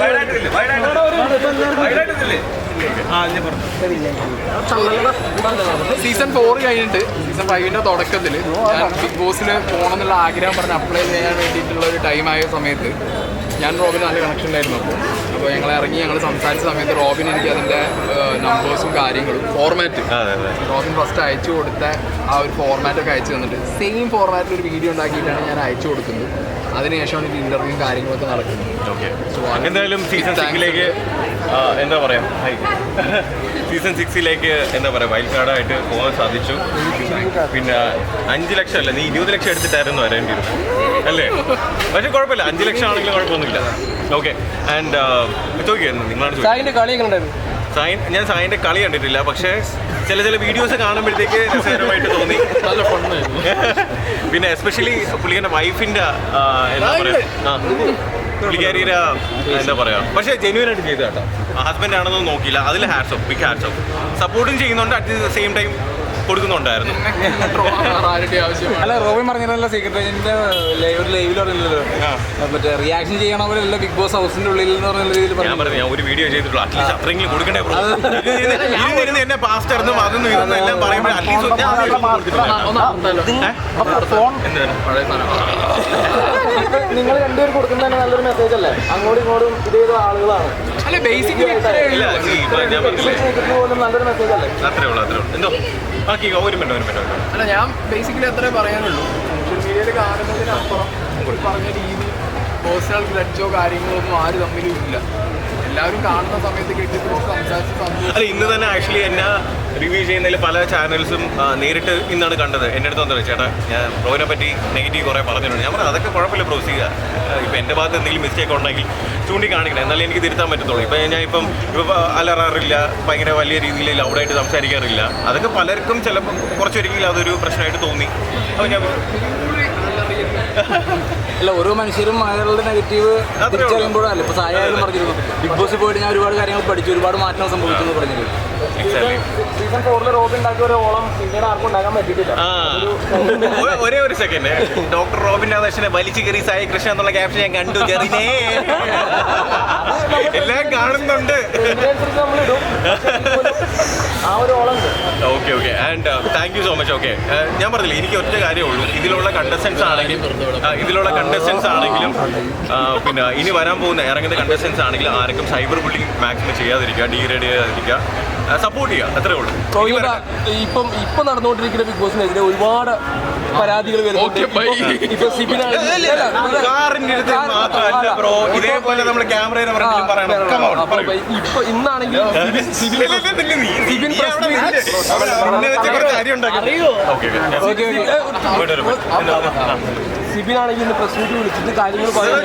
വയനാട്ടിലില്ലേ? വയനാട്ടിലില്ലേ season four കഴിഞ്ഞിട്ട് season ഫൈവിന്റെ തുടക്കത്തിൽ ഞാൻ ബിഗ് ബോസിൽ പോകണം എന്നുള്ള ആഗ്രഹം പറഞ്ഞ് അപ്ലൈ ചെയ്യാൻ വേണ്ടിയിട്ടുള്ള ഒരു ടൈം ആയ സമയത്ത് ഞാൻ റോബിന് നല്ല കണക്ഷൻ ഉണ്ടായിരുന്നു അപ്പോൾ അപ്പോൾ ഞങ്ങൾ ഇറങ്ങി ഞങ്ങൾ സംസാരിച്ച സമയത്ത് റോബിൻ എനിക്ക് അതിന്റെ നമ്പേഴ്സും കാര്യങ്ങളും ഫോർമാറ്റ് അതെ അതെ. റോബിൻ ഫസ്റ്റ് അയച്ചു കൊടുത്ത ആ ഒരു ഫോർമാറ്റൊക്കെ അയച്ചു തന്നിട്ട് സെയിം ഫോർമാറ്റിൽ ഒരു വീഡിയോ ഉണ്ടാക്കിയിട്ടാണ് ഞാൻ അയച്ചു കൊടുക്കുന്നത്. അതിനുശേഷമാണ് ഈ ഇന്റർവ്യൂ കാര്യങ്ങളൊക്കെ നടക്കുന്നത്. ഓക്കെ സോ എന്തായാലും സീസൺ സിക്സിലേക്ക് എന്താ പറയാ? സീസൺ സിക്സിലേക്ക് എന്താ പറയാ വൈൽഡ് കാർഡായിട്ട് പോകാൻ സാധിച്ചു. പിന്നെ അഞ്ച് ലക്ഷം അല്ല? നീ ഇരുപത് ലക്ഷം എടുത്തിട്ടായിരുന്നു വരേണ്ടിയിരുന്നത് അല്ലേ? പക്ഷെ കുഴപ്പമില്ല. അഞ്ച് ലക്ഷം ആണെങ്കിലും കുഴപ്പമൊന്നുമില്ല. ഓക്കെ ആൻഡ് ചോദിക്കായിരുന്നു നിങ്ങളാണ് സായി സായിൻ ഞാൻ സായിന്റെ കളി കണ്ടിട്ടില്ല. പക്ഷെ ചില ചില വീഡിയോസ് കാണുമ്പോഴത്തേക്ക് രസകരമായിട്ട് തോന്നി. നല്ല ഫണ്ണായിരുന്നു പിന്നെ എസ്പെഷ്യലി പുള്ളിയുടെ വൈഫിന്റെ എന്താ പറയുക ആ, പുള്ളിക്കാരിയുടെ എന്താ പറയാ? പക്ഷേ ജെന്യൂൻ ആയിട്ട് ചെയ്തു കേട്ടോ. ഹസ്ബൻഡ് ആണെന്ന് നോക്കിയില്ല. അതിൽ hats off big hats off സപ്പോർട്ടും ചെയ്യുന്നുണ്ട് അറ്റ് ദ സെയിം ടൈം കൊടുക്കുന്നുണ്ടായിരുന്നു അല്ല റോബിൻ പറഞ്ഞല്ലോ സീക്രട്ട് ഏജന്റിന്റെ ലൈവ് ഒരു ലൈവിൽ പറഞ്ഞില്ലല്ലോ. മറ്റേ റിയാക്ഷൻ ചെയ്യണവരല്ല ബിഗ് ബോസ് ഹൗസിന്റെ ഉള്ളിൽ എന്ന് പറഞ്ഞ രീതിയിൽ ഞാൻ പറഞ്ഞു ഞാൻ ഒരു വീഡിയോ ചെയ്തിട്ടുള്ളൂ അറ്റ്ലീസ്റ്റ് അത്രയെങ്കിലും കൊടുക്കണ്ടേ ഇരുന്ന് എന്നെ പാസ്റ്റ് ഇരുന്നു അതൊന്നും ഇതൊന്നും എല്ലാം പറയുമ്പോൾ അറ്റ്ലീസ്റ്റ് നിങ്ങൾ രണ്ടുപേരും കൊടുക്കുന്നതന്നെ നല്ലൊരു മെസ്സേജ് അല്ലേ അങ്ങോട്ടും ഇങ്ങോട്ടും ഇത് ചെയ്ത ആളുകളാണ് അല്ല ബേസിക്കലി പോലും നല്ലൊരു മെസ്സേജ് അല്ലേ അത്രേ ഉള്ളൂ അത്രേ ഉള്ളൂ എന്തോ ബാക്കി ഒരു മിനിറ്റ് ഒരു മിനിറ്റ് അല്ല ഞാൻ ബേസിക്കലി അത്രേ പറയാനുള്ളൂ. സോഷ്യൽ മീഡിയയിൽ കാണുന്നതിനപ്പുറം പറഞ്ഞ രീതി പേഴ്സണൽ ഗ്രഡ്ജോ കാര്യങ്ങളോ ഒന്നും ആര് തമ്മിലും ഇല്ല. എല്ലാവരും കാണുന്ന സമയത്ത് കെട്ടിപ്പിടിച്ച് സംസാരിച്ച് സന്തോഷം അല്ല ഇന്ന് തന്നെ ആക്ച്വലി എന്നെ റിവ്യൂ ചെയ്യുന്നതിൽ പല ചാനൽസും നേരിട്ട് ഇന്നാണ് കണ്ടത്. എന്റെ അടുത്ത് വന്നത് ചേട്ടാ? ഞാൻ ബ്രോനെ പറ്റി നെഗറ്റീവ് കുറേ പറഞ്ഞിട്ടുണ്ട്. ഞാൻ പറഞ്ഞു അതൊക്കെ കുഴപ്പമില്ല പ്രോസ് ചെയ്യുക ഇപ്പം എന്റെ ഭാഗത്ത് എന്തെങ്കിലും മിസ്റ്റേക്ക് ഉണ്ടെങ്കിൽ ചൂണ്ടിക്കാണിക്കണം. എന്നാലേ എനിക്ക് തിരുത്താൻ പറ്റത്തുള്ളൂ. ഇപ്പം ഞാൻ ഇപ്പം ഇപ്പം അലറാറില്ല ഭയങ്കര വലിയ രീതിയിൽ ലൗഡായിട്ട് സംസാരിക്കാറില്ല. അതൊക്കെ പലർക്കും ചിലപ്പോൾ കുറച്ചൊരിക്കലും അതൊരു പ്രശ്നമായിട്ട് തോന്നി. അപ്പോൾ ഞാൻ അല്ല ഓരോ മനുഷ്യരും അയാളുടെ നെഗറ്റീവ്. തിരിച്ചറിയുമ്പോഴല്ല ഇപ്പൊ സായാലും പറഞ്ഞിരുന്നു ബിഗ് ബോസിൽ പോയിട്ട് ഞാൻ ഒരുപാട് കാര്യങ്ങൾ പഠിച്ചു ഒരുപാട് മാറ്റങ്ങൾ സംഭവിച്ചു എന്ന് പറഞ്ഞത് സീസൺ ഉണ്ടാക്കിയ ഒരു ഓളം ആർക്കും ഉണ്ടാക്കാൻ പറ്റിയിട്ടില്ല. ആ. ഒരേ ഒരു സെക്കൻഡ് ഡോക്ടർ റോബിൻ രാധാകൃഷ്ണനെ വലിച്ചു കയറി സായി കൃഷ്ണ എന്നുള്ള ക്യാപ്ഷൻ ഞാൻ കണ്ടു ചെറിയേ എല്ലാം കാണുന്നുണ്ട്. നമ്മളിടും ആ ഒരു ഓളം ഉണ്ട്. Okay okay and thank you so much okay ഞാൻ പറഞ്ഞില്ല എനിക്ക് ഒറ്റ കാര്യമേ ഉള്ളൂ. ഇതിലുള്ള കണ്ടസ്റ്റൻസ് ആണെങ്കിലും ആ, ഇതിലുള്ള കണ്ടസ്റ്റൻസ് ആണെങ്കിലും പിന്നെ ഇനി വരാൻ പോകുന്ന ഇറങ്ങുന്ന കണ്ടസ്റ്റൻസ് ആണെങ്കിലും ആർക്കും സൈബർ ബുള്ളി മാക്സിമം ചെയ്യാതിരിക്കുക ഡീഗ്രേഡ് ചെയ്യാതിരിക്കുക സപ്പോർട്ട് ചെയ്യുക അത്രേ ഉള്ളൂ. ഇപ്പം ഇപ്പൊ നടന്നുകൊണ്ടിരിക്കുന്ന ബിഗ് ബോസിനെതിരെ ഒരുപാട് പരാതികൾ ഇതേപോലെ ഇപ്പൊ ഇന്നാണെങ്കിൽ സിബിനാണെങ്കിൽ ഇന്ന് പ്രസ് മീറ്റ് വിളിച്ചിട്ട് കാര്യങ്ങൾ പറഞ്ഞു